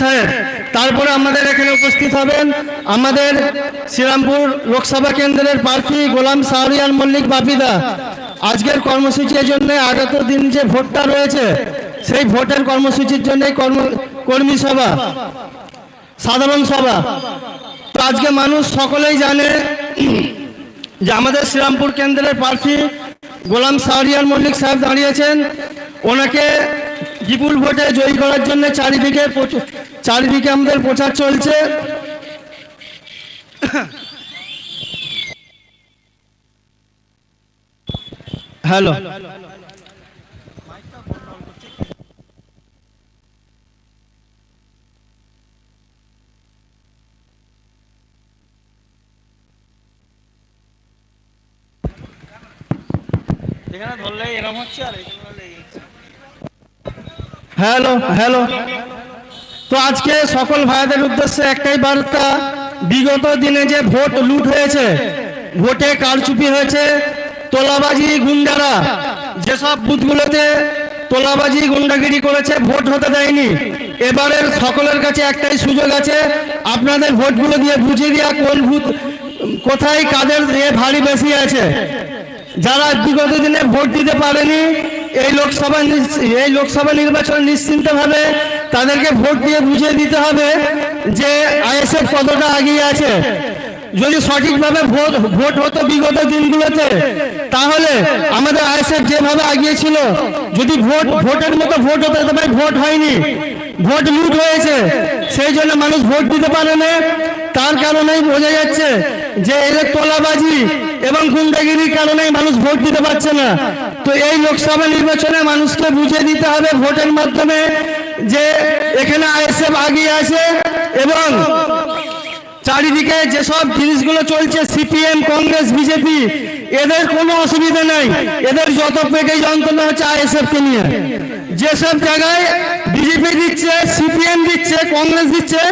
সাহেব তারপরে আমাদের এখানে উপস্থিত হবেন আমাদের শ্রীরামপুর লোকসভা কেন্দ্রের প্রার্থী গোলাম সাহরিয়ান মল্লিক বাপিদা। আজকের কর্মসূচির জন্য আগত দিন যে ভোটটা রয়েছে, সেই ভোটের কর্মসূচির জন্য কর্ম, কর্মী সভা, সাধারণ সভা। তো আজকে মানুষ সকলেই জানে যে আমাদের শ্রীরামপুর কেন্দ্রের প্রার্থী গোলাম সাহরিয়ার মল্লিক সাহেব দাঁড়িয়েছেন। ওনাকে বিপুল ভোটে জয়ী করার জন্য চারিদিকে চারিদিকে আমাদের প্রচার চলছে হ্যালো এখানে ধরলে এরকম হচ্ছে আর এখানে। হ্যালো হ্যালো তো আজকে সকল ভাইদের উদ্দেশ্যে একটাই বার্তা, বিগত দিনে যে ভোট লুট হয়েছে, ভোটে কারচুপি হয়েছে, তোলাবাজি গুন্ডারা, যেসব বুথগুলোতে তোলাবাজি গুন্ডাগিরি করেছে, ভোট হতে দেয়নি। এবারের সকলের কাছে একটাই সুযোগ আছে, আপনাদের ভোটগুলো দিয়ে বুঝিয়ে দেওয়া কোন ভূত কোথায় কাদের দিয়ে ভারী বেশি আছে। যারা বিগত দিনে ভোট দিতে পারেনি, এই লোকসভা এই লোকসভা নির্বাচন নিশ্চিন্তভাবে তাদেরকে ভোট দিয়ে বুঝিয়ে দিতে হবে যে আইএসএফ কতটা এগিয়ে আছে। যদি সঠিকভাবে ভোট ভোট হতো বিগত দিনগুলোতে, তাহলে আমাদের আইএসএফ যেভাবে এগিয়ে ছিল, যদি ভোট, ভোটের মতো ভোট হতো তবে ভোট হয়নি। ভোট লুট হয়েছে, সেই জন্য মানুষ ভোট দিতে পারে না। তার কারণেই বোঝা যাচ্ছে যে এদের তোলাবাজি এবং গুন্ডাগিরির কারণেই মানুষ ভোট দিতে পারছে না। তো এই লোকসভা নির্বাচনে মানুষকে বুঝিয়ে দিতে হবে ভোটের মাধ্যমে যে এখানে আইএসএফ আগিয়ে আছে এবং চারিদিকে যেসব জিনিসগুলো চলছে, সিপিএম, কংগ্রেস, বিজেপি, এদের কোনো অসুবিধা নেই। এদের যত পেটে যন্ত্রণা হচ্ছে আইএসএফ কে নিয়ে। যেসব জায়গায় বিজেপি দিচ্ছে, সিপিএম দিচ্ছে, কংগ্রেস দিচ্ছে,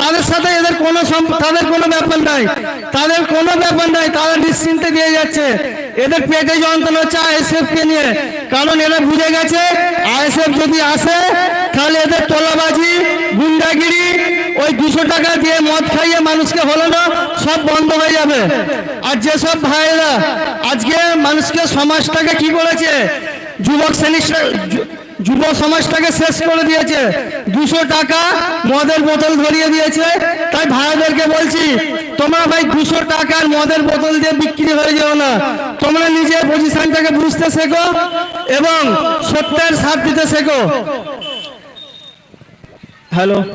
তাদের সাথে এদের কোনো তাদের কোনো ব্যাপার নাই। তাদের কোনো ব্যাপার নাই, তারা নিশ্চিন্তে দিয়ে যাচ্ছে। এদের পেটে যন্ত্রণা হচ্ছে আইএসএফ কে নিয়ে। কারণ এরা বুঝে গেছে আইএসএফ যদি আসে, তাহলে এদের তোলাবাজি, গুন্ডাগিরি, ওই দুশো টাকা দিয়ে মদ খাইয়ে মানুষকে হলো না সব বন্ধ হয়ে যাবে। আর যেসব ভাইয়েরা আজকে মানুষকে সমাজটাকে কি করেছে, যুবক শ্রেণি যুব সমাজটাকে শেষ করে দিয়েছে, দুশো টাকা মদের বোতল ধরিয়ে দিয়েছে, তাই ভাইদেরকে বলছি তোমরা ভাই দুশো টাকার মদের বোতল দিয়ে বিক্রি হয়ে যাও না। তোমরা নিজের পজিশনটাকে বুঝতে শেখো এবং সত্যের সাথ দিতে শেখো। হ্যালো।